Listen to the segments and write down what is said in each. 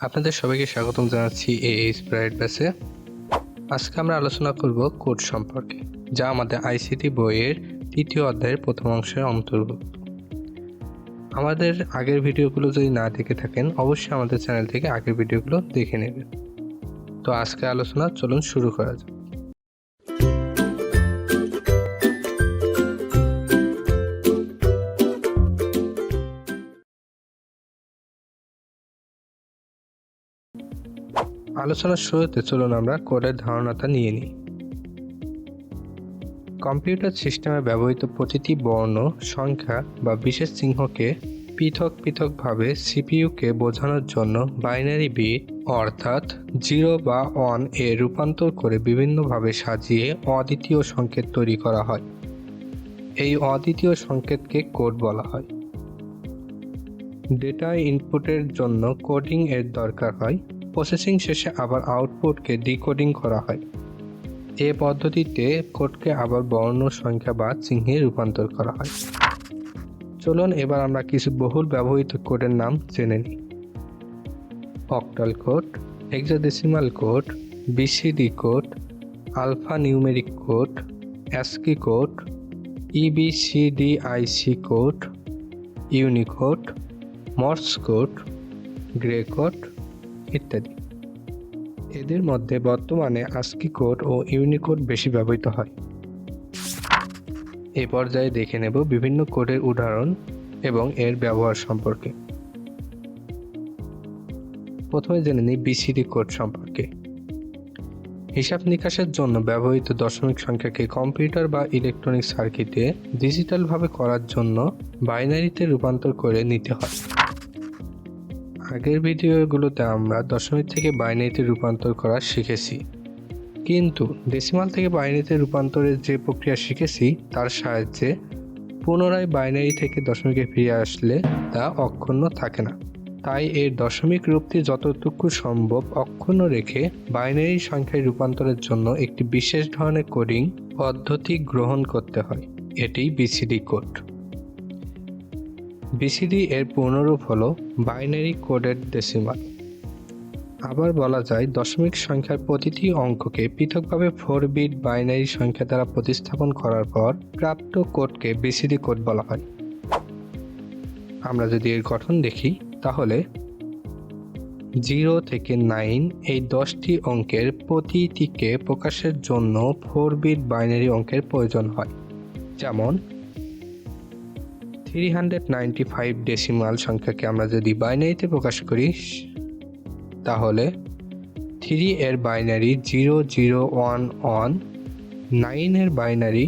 আপনাদের সবাইকে স্বাগতম জানাচ্ছি এই স্প্রাইট ব্যাসে আজকে আমরা আলোচনা করব কোড সম্পর্কে, যা আমাদের আইসিটি বইয়ের তৃতীয় অধ্যায়ের প্রথম অংশের অন্তর্ভুক্ত। আমাদের আগের ভিডিওগুলো যদি না দেখে থাকেন, অবশ্যই আমাদের চ্যানেল থেকে আগের ভিডিওগুলো দেখে নেবেন। তো আজকে আলোচনা চলুন শুরু করা যাক। আলোচনার শুরুতে চলুন আমরা কোডের ধারণাটা নিয়ে নিই। কম্পিউটার সিস্টেমে ব্যবহৃত প্রতিটি বর্ণ, সংখ্যা বা বিশেষ চিহ্নকে পৃথক পৃথকভাবে সিপিইউকে বোঝানোর জন্য বাইনারি বিট অর্থাৎ জিরো বা অন এ রূপান্তর করে বিভিন্নভাবে সাজিয়ে অদ্বিতীয় সংকেত তৈরি করা হয়। এই অদ্বিতীয় সংকেতকে কোড বলা হয়। ডেটা ইনপুটের জন্য কোডিং এর দরকার হয়। প্রসেসিং শেষে আবার আউটপুটকে ডিকোডিং করা হয়। এ পদ্ধতিতে কোডকে আবার বর্ণ, সংখ্যা বা চিহ্নে রূপান্তর করা হয়। চলুন এবার আমরা কিছু বহুল ব্যবহৃত কোডের নাম জেনে নিই। Octal code hexadecimal code BCD code alphanumeric code ASCII code EBCDIC code Unicode Morse code Gray code ইত্যাদি। এদের মধ্যে বর্তমানে আস্কি কোড ও ইউনিকোড বেশি ব্যবহৃত হয়। এ পর্যায়ে দেখে নেব বিভিন্ন কোডের উদাহরণ এবং এর ব্যবহার সম্পর্কে। প্রথমে জেনে নিই বিসিডি কোড সম্পর্কে। হিসাব নিকাশের জন্য ব্যবহৃত দশমিক সংখ্যাকে কম্পিউটার বা ইলেকট্রনিক সার্কিটে ডিজিটালভাবে করার জন্য বাইনারিতে রূপান্তর করে নিতে হয়। আগের ভিডিওগুলোতে আমরা দশমিক থেকে বাইনারিতে রূপান্তর করা শিখেছি। কিন্তু ডেসিমাল থেকে বাইনারিতে রূপান্তরের যে প্রক্রিয়া শিখেছি, তার সাহায্যে পুনরায় বাইনারি থেকে দশমিকে ফিরে আসলে তা অক্ষুণ্ণ থাকে না। তাই এর দশমিক রূপটি যতটুকু সম্ভব অক্ষুণ্ণ রেখে বাইনারি সংখ্যায় রূপান্তরের জন্য একটি বিশেষ ধরনের কোডিং পদ্ধতি গ্রহণ করতে হয়। এটি বিসিডি কোড। বিসিডি এর পূর্ণরূপ হল বাইনারি কোডেড ডেসিমাল আবার বলা যায়, দশমিক সংখ্যার প্রতিটি অঙ্ককে পৃথকভাবে ফোর বিট বাইনারি সংখ্যা দ্বারা প্রতিস্থাপন করার পর প্রাপ্ত কোডকে বিসিডি কোড বলা হয়। আমরা যদি এর গঠন দেখি, তাহলে জিরো থেকে নাইন এই দশটি অঙ্কের প্রতিটিকে প্রকাশের জন্য ফোর বিট বাইনারি অঙ্কের প্রয়োজন হয়। যেমন three hundred ninety five decimal সংখ্যাকে আমরা যদি বাইনারিতে প্রকাশ করি, তাহলে থ্রি এর binary zero zero one one নাইনের binary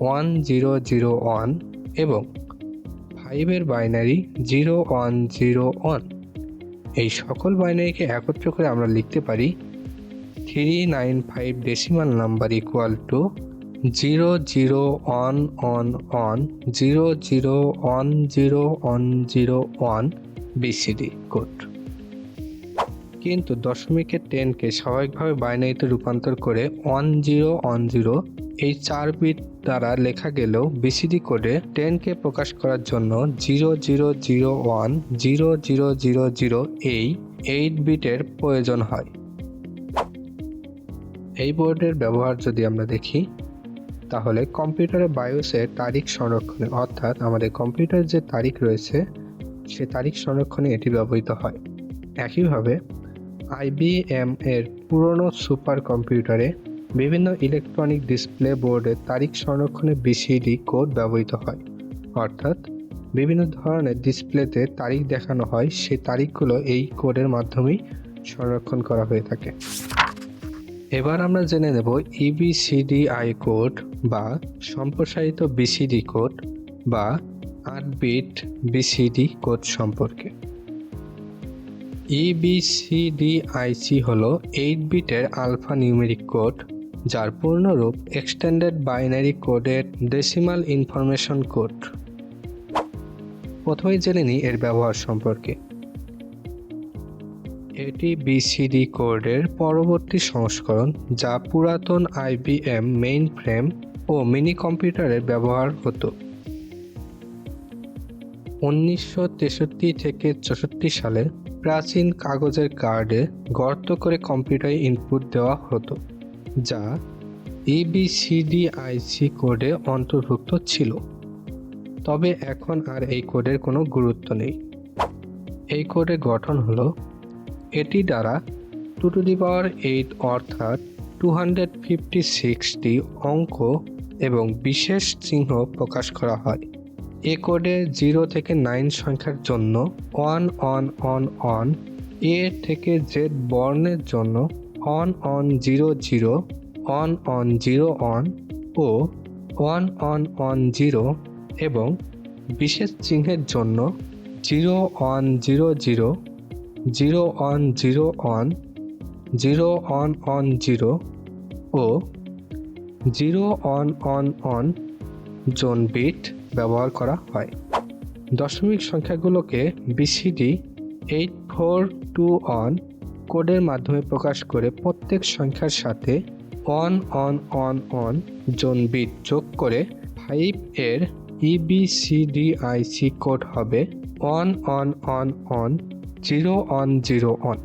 one zero zero one এবং ফাইভের binary zero one zero one এই সকল বাইনারিকে একত্র করে আমরা লিখতে পারি three nine five decimal number equal to zero zero one one one zero zero one zero one zero one BCD code. কিন্তু দশমিকের টেনকে স্বাভাবিকভাবে বাইনারিতে রূপান্তর করে ওয়ান জিরো ওয়ান জিরো এই চার বিট দ্বারা লেখা গেলেও বিসিডি কোডে টেনকে প্রকাশ করার জন্য zero zero zero one zero zero zero zero এই এইট বিটের প্রয়োজন হয়। এই বোর্ডের ব্যবহার যদি আমরা দেখি তাহলে কম্পিউটারের বায়োসে তারিখ সংরক্ষণে, অর্থাৎ আমাদের কম্পিউটারের যে তারিখ রয়েছে, সে তারিখ সংরক্ষণে এটি ব্যবহৃত হয়। একইভাবে আইবিএম এর পুরনো সুপার কম্পিউটারে বিভিন্ন ইলেকট্রনিক ডিসপ্লে বোর্ডে তারিখ সংরক্ষণে বিসিডি কোড ব্যবহৃত হয়। অর্থাৎ, বিভিন্ন ধরনের ডিসপ্লেতে তারিখ দেখানো হয়, সে তারিখগুলো এই কোডের মাধ্যমেই সংরক্ষণ করা হয়ে থাকে। এবার আমরা জেনে নেব ইবিসিডিআই কোড বা সম্প্রসারিত বিসিডি কোড বা আট বিট বিসিডি কোড সম্পর্কে। ইবিসিডিআইসি হল এইট বিটের আলফা নিউমেরিক কোড যার পূর্ণরূপ extended binary coded decimal information code প্রথমেই জেনে নিই এর ব্যবহার সম্পর্কে। এটি বিসিডি কোডের পরবর্তী সংস্করণ যা পুরাতন আইবিএম মেইন ফ্রেম ও মিনি কম্পিউটারে ব্যবহার হতো। উনিশশো তেষট্টি থেকে চৌষট্টি সালে প্রাচীন কাগজের কার্ডে গর্ত করে কম্পিউটারে ইনপুট দেওয়া হতো, যা E ইবিসিডিআইসি কোডে অন্তর্ভুক্ত ছিল। তবে এখন আর এই কোডের কোনো গুরুত্ব নেই। এই কোডের গঠন হলো এটি দ্বারা two to the power eight অর্থাৎ টু হান্ড্রেড ফিফটি সিক্সটি অঙ্ক এবং বিশেষ চিহ্ন প্রকাশ করা হয়। এ কোডে জিরো থেকে নাইন সংখ্যার জন্য one one one one A থেকে জেড বর্ণের জন্য one one zero zero one one zero one ও ওয়ান অন অন জিরো এবং বিশেষ চিহ্নের জন্য zero one zero zero zero one zero one zero one one zero ও zero one one one zone bit ব্যবহার করা হয়। দশমিক সংখ্যাগুলোকে BCD eight four two one কোডের মাধ্যমে প্রকাশ করে প্রত্যেক সংখ্যার সাথে one one one one zone bit যোগ করে ফাইভ এর E ইবিসিডিআইসি কোড হবে one one one one zero one zero one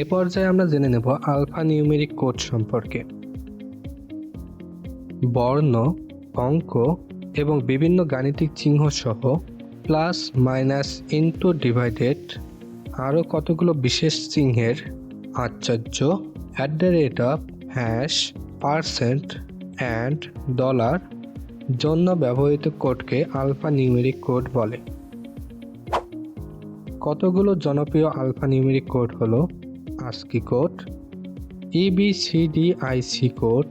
এ পর্যায়ে আমরা জেনে নেব আলফা নিউমেরিক কোড সম্পর্কে। বর্ণ, অঙ্ক এবং বিভিন্ন গাণিতিক চিহ্ন সহ প্লাস মাইনাস ইনটু ডিভাইডেড আরও কতগুলো বিশেষ চিহ্নের আশ্চর্য at the rate of hash, percent, and dollar জন্য ব্যবহৃত কোডকে আলফা নিউমেরিক কোড বলে। কতগুলো জনপ্রিয় আলফা নিউমেরিক কোড হলো? ASCII code EBCDIC code,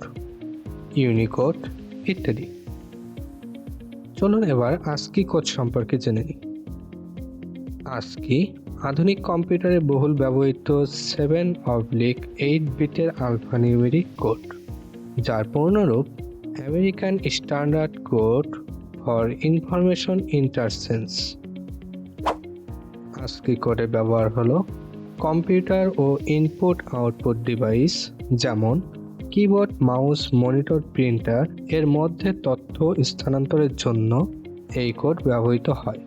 Unicode ইত্যাদি। চলুন এবার আস্কি কোড সম্পর্কে জেনে নিই। আস্কি আধুনিক কম্পিউটারে বহুল ব্যবহৃত সেভেন অবলিক এইট বিটের আলফা নিউমেরিক কোড, যার পূর্ণরূপ American standard code for information interchange ASCII কোডের ব্যবহার হলো? কম্পিউটার ও ইনপুট আউটপুট ডিভাইস, যেমন কিবোর্ড, মাউস, মনিটর, প্রিন্টার, এর মধ্যে তথ্য স্থানান্তরের জন্য এই কোড ব্যবহৃত হয়।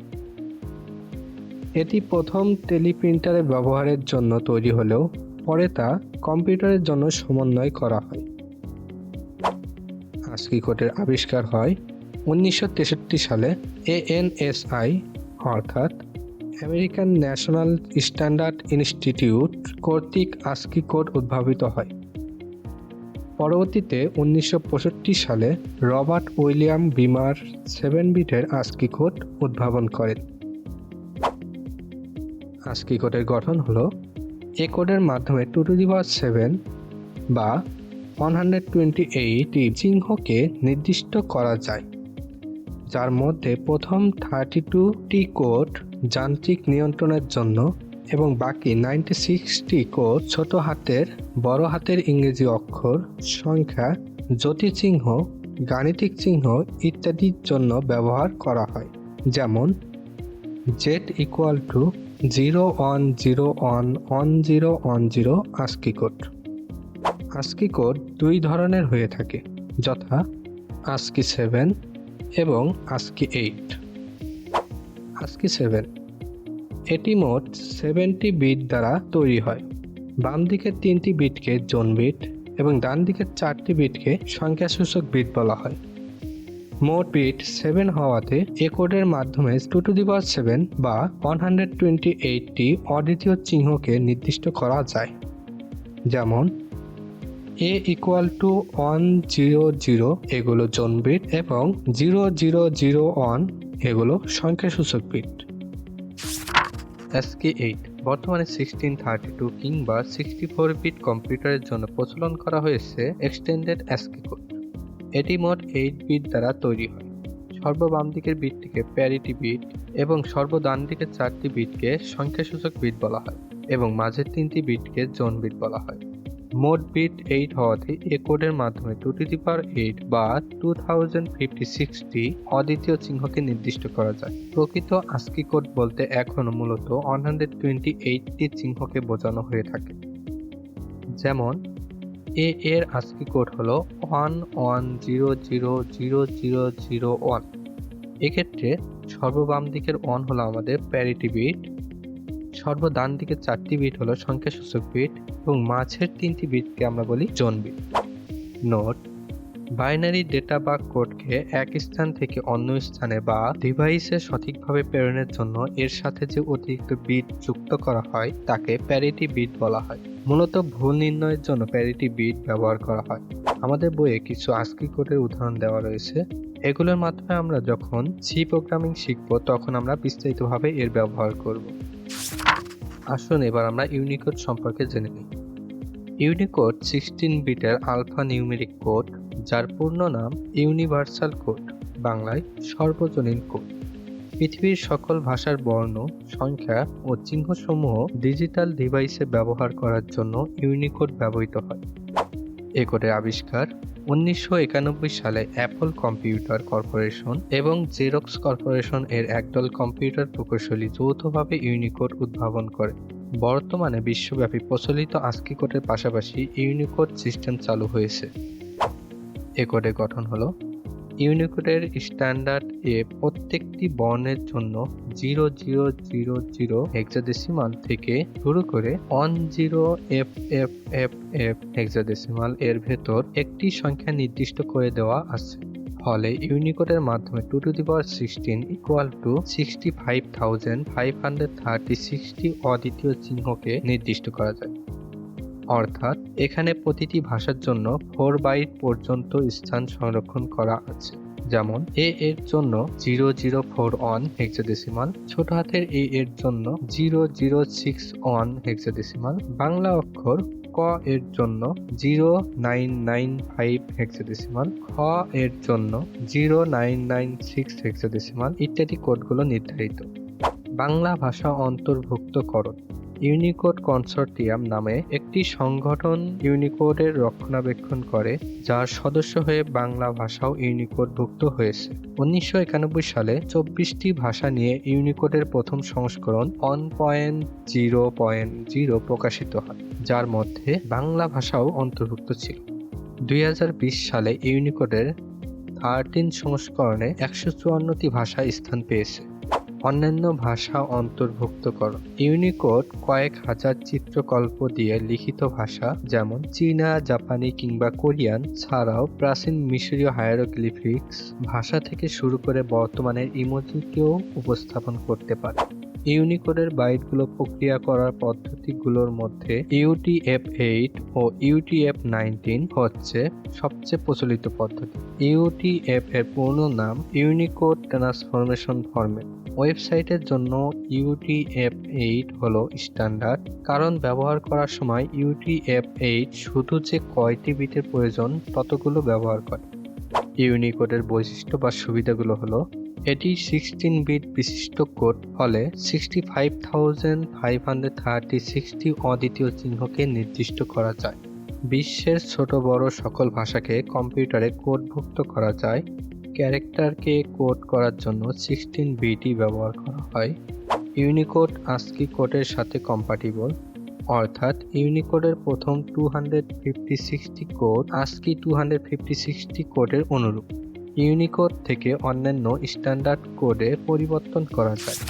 এটি প্রথম টেলিপ্রিন্টারের ব্যবহারের জন্য তৈরি হলেও পরে তা কম্পিউটারের জন্য সমন্বয় করা হয়। আস্কি কোডের আবিষ্কার হয়? উনিশশো তেষট্টি সালে এএনএসআই অর্থাৎ আমেরিকান ন্যাশনাল স্ট্যান্ডার্ড ইনস্টিটিউট কর্তৃক আস্কি কোড উদ্ভাবিত হয়। পরবর্তীতে উনিশশো পঁয়ষট্টি সালে রবার্ট উইলিয়াম বিমার সেভেন বিটের আস্কি কোড উদ্ভাবন করেন। আস্কি কোডের গঠন হলো, এ কোডের মাধ্যমে টু টু দি সেভেন বা ওয়ান হান্ড্রেড টোয়েন্টি এইট চিহ্নকে নির্দিষ্ট করা যায়, যার মধ্যে প্রথম থার্টি টুটি কোড যান্ত্রিক নিয়ন্ত্রণের জন্য এবং বাকি নাইনটি সিক্সটি কো ছোট হাতের, বড় হাতের ইংরেজি অক্ষর, সংখ্যা জ্যোতিচিহ্ন গাণিতিক চিহ্ন ইত্যাদির জন্য ব্যবহার করা হয়। যেমন Z equal to zero one zero one one zero one zero ASCII code ASCII code দুই ধরনের হয়ে থাকে, যথা আস্কি সেভেন এবং আস্কি এইট আস্কি সেভেন এটি মোট সেভেনটি বিট দ্বারা তৈরি হয়। বাম দিকের তিনটি বিটকে জোন বিট এবং ডান দিকের চারটি বিটকে সংখ্যাসূচক বিট বলা হয়। মোট বিট সেভেন হওয়াতে এ কোডের মাধ্যমে টু টু দি সেভেন বা ওয়ান হান্ড্রেড টোয়েন্টি এইটটি অদ্বিতীয় চিহ্নকে নির্দিষ্ট করা যায়। যেমন A equal to one zero zero এগুলো জোন বিট এবং জিরো জিরো জিরো ওয়ান এগুলো সংখ্যাসূচক বিট এসকে এইট বর্তমানে সিক্সটিন থার্টি টু কিংবা সিক্সটি ফোর বিট কম্পিউটারের জন্য প্রচলন করা হয়েছে এক্সটেন্ডেড এসকে কোড এটি মোট এইট বিট দ্বারা তৈরি হয়। সর্ব বাম দিকের বিটটিকে প্যারিটি বিট এবং সর্ব ডান দিকের চারটি বিটকে সংখ্যাসূচক বিট বলা হয় এবং মাঝের তিনটি বিটকে জোন বিট বলা হয়। মোট বিট এইট হওয়াতে এ কোডের মাধ্যমে two to the power eight বা টু থাউজেন্ড ফিফটি সিক্সটি অদ্বিতীয় চিহ্নকে নির্দিষ্ট করা যায়। প্রকৃত আস্কি কোড বলতে এখনও মূলত ওয়ান হান্ড্রেড টোয়েন্টি এইটটি চিহ্নকে বোঝানো হয়ে থাকে। যেমন, এ এর আস্কি কোড হলো one one zero zero zero zero zero one এক্ষেত্রে সর্ববাম দিকের ওয়ান হলো আমাদের প্যারিটি বিট সর্বদান দিকে চারটি বিট হলো সংখ্যাসূচক বিট এবং মাঝের তিনটি বিটকে আমরা বলি zone bit. Note, binary data বা কোডকে এক স্থান থেকে অন্য স্থানে বা ডিভাইসে সঠিকভাবে প্রেরণের জন্য এর সাথে যে অতিরিক্ত বিট যুক্ত করা হয়, তাকে প্যারিটি বিট বলা হয়। মূলত ভুল নির্ণয়ের জন্য প্যারিটি বিট ব্যবহার করা হয়। আমাদের বইয়ে কিছু আস্কি কোডের উদাহরণ দেওয়া রয়েছে। এগুলোর মাধ্যমে আমরা যখন সি প্রোগ্রামিং শিখব, তখন আমরা বিস্তারিতভাবে এর ব্যবহার করব। আসুন এবার আমরা ইউনিকোড সম্পর্কে জেনে নিই। ইউনিকোড সিক্সটিন বিটের আলফা নিউমেরিক কোড যার পূর্ণ নাম ইউনিভার্সাল কোড বাংলায় সর্বজনীন কোড পৃথিবীর সকল ভাষার বর্ণ, সংখ্যা ও চিহ্নসমূহ ডিজিটাল ডিভাইসে ব্যবহার করার জন্য ইউনিকোড ব্যবহৃত হয়। এ কোডের আবিষ্কার উনিশশো একানব্বই সালে অ্যাপল কম্পিউটার কর্পোরেশন এবং জেরক্স কর্পোরেশন এর একদল কম্পিউটার প্রকৌশলী যৌথভাবে ইউনিকোড উদ্ভাবন করে। বর্তমানে বিশ্বব্যাপী প্রচলিত আস্কি কোডের পাশাপাশি ইউনিকোড সিস্টেম চালু হয়েছে। এ কোডের গঠন হলো ইউনিকোডের স্ট্যান্ডার্ড এ প্রত্যেকটি বর্ণের জন্য zero zero zero zero hexadecimal থেকে শুরু করে one zero F F F F hexadecimal এর ভেতর একটি সংখ্যা নির্দিষ্ট করে দেওয়া আছে। ফলে ইউনিকোডের মাধ্যমে two to the power sixteen equal to sixty five thousand five hundred thirty sixty অদ্বিতীয় চিহ্নকে নির্দিষ্ট করা যায়। অর্থাৎ এখানে প্রতিটি ভাষার জন্য ফোর বাইট পর্যন্ত স্থান সংরক্ষণ করা আছে। যেমন এ এর জন্য zero zero four one hexadecimal ছোট হাতের এ এর জন্য zero zero six one hexadecimal Bangla অক্ষর ক এর জন্য zero nine nine five hexadecimal খ এর জন্য zero nine nine six hexadecimal ইত্যাদি কোডগুলো নির্ধারিত। বাংলা ভাষা অন্তর্ভুক্তকরণ। ইউনিকোড কনসর্টিয়াম নামে একটি সংগঠন ইউনিকোডের রক্ষণাবেক্ষণ করে, যার সদস্য হয়ে বাংলা ভাষাও ইউনিকোডভুক্ত হয়েছে। উনিশশো একানব্বই সালে চব্বিশটি ভাষা নিয়ে ইউনিকোডের প্রথম সংস্করণ one point zero point zero প্রকাশিত হয়, যার মধ্যে বাংলা ভাষাও অন্তর্ভুক্ত ছিল। দুই হাজার বিশ সালে ইউনিকোডের থার্টিন সংস্করণে একশো চুয়ান্নটি ভাষা স্থান পেয়েছে। অন্যান্য ভাষা অন্তর্ভুক্ত অন্তর্ভুক্তকরণ ইউনিকোড কয়েক হাজার চিত্রকল্প দিয়ে লিখিত ভাষা, যেমন চীনা, জাপানি কিংবা কোরিয়ান, ছাড়াও প্রাচীন মিশরীয় হায়ারোগ্লিফিক্স ভাষা থেকে শুরু করে বর্তমানের ইমোজিকেও উপস্থাপন করতে পারে। ইউনিকোডের বাইটগুলো প্রক্রিয়া করার পদ্ধতিগুলোর মধ্যে ইউটিএফ এইট ও ইউটিএফ নাইনটিন হচ্ছে সবচেয়ে প্রচলিত পদ্ধতি। ইউটিএফ এর পূর্ণ নাম ইউনিকোড ট্রান্সফরমেশন ফরম্যাট ওয়েবসাইটের জন্য ইউটিএফ এইট হলো স্ট্যান্ডার্ড কারণ ব্যবহার করার সময় ইউটিএফ এইট শুধু যে কয়টি বিটের প্রয়োজন, ততগুলো ব্যবহার করে। ইউনিকোডের বৈশিষ্ট্য বা সুবিধাগুলো হলো, এটি সিক্সটিন বিট বিশিষ্ট কোড, ফলে sixty five thousand five hundred thirty sixty অদ্বিতীয় চিহ্নকে নির্দিষ্ট করা যায়। বিশ্বের ছোট বড় সকল ভাষাকে কম্পিউটারে কোডভুক্ত করা যায়। ক্যারেক্টারকে কোড করার জন্য সিক্সটিন বিটি ব্যবহার করা হয়। ইউনিকোড আস্কি কোডের সাথে কম্পাটিবল অর্থাৎ ইউনিকোডের প্রথম two hundred fifty sixty code ASCII two hundred fifty sixty কোডের অনুরূপ। ইউনিকোড থেকে অন্যান্য স্ট্যান্ডার্ড কোডে পরিবর্তন করা যায়।